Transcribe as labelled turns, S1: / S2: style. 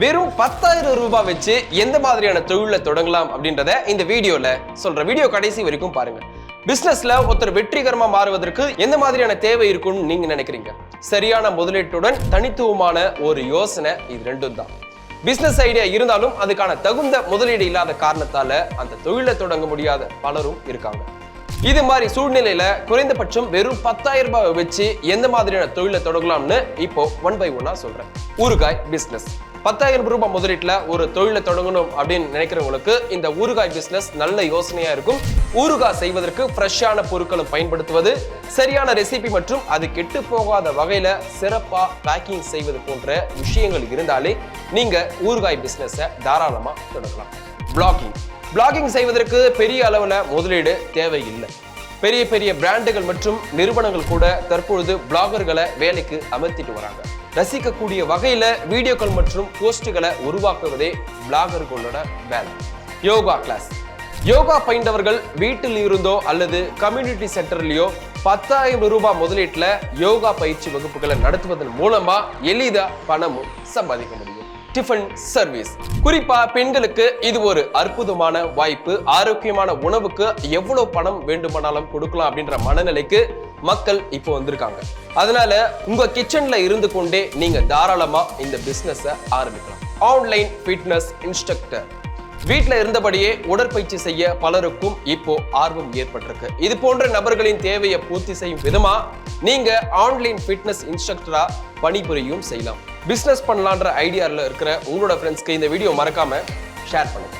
S1: வெறும் பத்தாயிரம் ரூபாய் வச்சு எந்த மாதிரியான தொழிலை தொடங்கலாம் அப்படின்றத இந்த வீடியோல சொல்ற வீடியோ கடைசி வரைக்கும் பாருங்க. பிசினஸ்ல ஒருத்தர் வெற்றிகரமா மாறுவதற்கு எந்த மாதிரியான தேவை இருக்கும்னு நீங்க நினைக்கிறீங்க? சரியான முதலீட்டுடன் தனித்துவமான ஒரு யோசனை இது ரெண்டும் தான். பிசினஸ் ஐடியா இருந்தாலும் அதுக்கான தகுந்த முதலீடு இல்லாத காரணத்தால அந்த தொழிலை தொடங்க முடியாத பலரும் இருக்காங்க. இது மாதிரி சூழ்நிலையில குறைந்தபட்சம் வெறும் பத்தாயிரம் ரூபாய் வச்சு எந்த மாதிரியான தொழிலை தொடங்கலாம்னு இப்போ ஒன் பை ஒன்னா சொல்றேன். ஊறுகாய் பிசினஸ் பத்தாயிரம் ரூபாய் முதலீட்டில் ஒரு தொழிலை தொடங்கணும் அப்படின்னு நினைக்கிறவங்களுக்கு இந்த ஊறுகாய் பிசினஸ் நல்ல யோசனையா இருக்கும். ஊறுகாய் செய்வதற்கு ஃப்ரெஷ்ஷான பொருட்களும் பயன்படுத்துவது சரியான ரெசிபி மற்றும் அது கெட்டு போகாத வகையில சிறப்பா பேக்கிங் செய்வது போன்ற விஷயங்கள் இருந்தாலே நீங்க ஊறுகாய் பிசினஸை தாராளமா தொடங்கலாம். பிளாகிங் பிளாகிங் செய்வதற்கு பெரிய அளவில் முதலீடு தேவையில்லை. பெரிய பெரிய பிராண்டுகள் மற்றும் நிறுவனங்கள் கூட தற்பொழுது பிளாகர்களை வேலைக்கு அமர்த்திட்டு வராங்க. ரசிக்கக்கூடிய வகையில் வீடியோக்கள் மற்றும் போஸ்ட்டுகளை உருவாக்குவதே பிளாகர்களோட வேலை. யோகா கிளாஸ் யோகா பயின்றவர்கள் வீட்டில் இருந்தோ அல்லது கம்யூனிட்டி சென்டர்லேயோ பத்தாயிரம் ரூபாய் முதலீட்டில் யோகா பயிற்சி வகுப்புகளை நடத்துவதன் மூலமாக எளிதாக பணமும் சம்பாதிக்க முடியும். Tiffin service. குறிப்பா பெண்களுக்கு இது ஒரு அற்புதமான வாய்ப்பு. ஆரோக்கியமான உணவுக்கு எவ்வளவு பணம் வேண்டுமானாலும் கொடுக்கலாம் அப்படின்ற மனநிலைக்கு மக்கள் இப்போ வந்திருக்காங்க. அதனால உங்க கிச்சன்ல இருந்து கொண்டே நீங்க தாராளமா இந்த பிசினஸ ஆரம்பிக்கலாம். ஆன்லைன் ஃபிட்னஸ் இன்ஸ்ட்ரக்டர் வீட்டில் இருந்தபடியே உடற்பயிற்சி செய்ய பலருக்கும் இப்போ ஆர்வம் ஏற்பட்டிருக்கு. இது போன்ற நபர்களின் தேவையை பூர்த்தி செய்யும் விதமா நீங்க ஆன்லைன் ஃபிட்னஸ் இன்ஸ்ட்ரக்டரா பணிபுரியும் செய்யலாம். பிஸ்னஸ் பண்ணலான்ற ஐடியாவில் இருக்கிற உங்களோட ஃப்ரெண்ட்ஸ்க்கு இந்த வீடியோ மறக்காம ஷேர் பண்ணுங்க.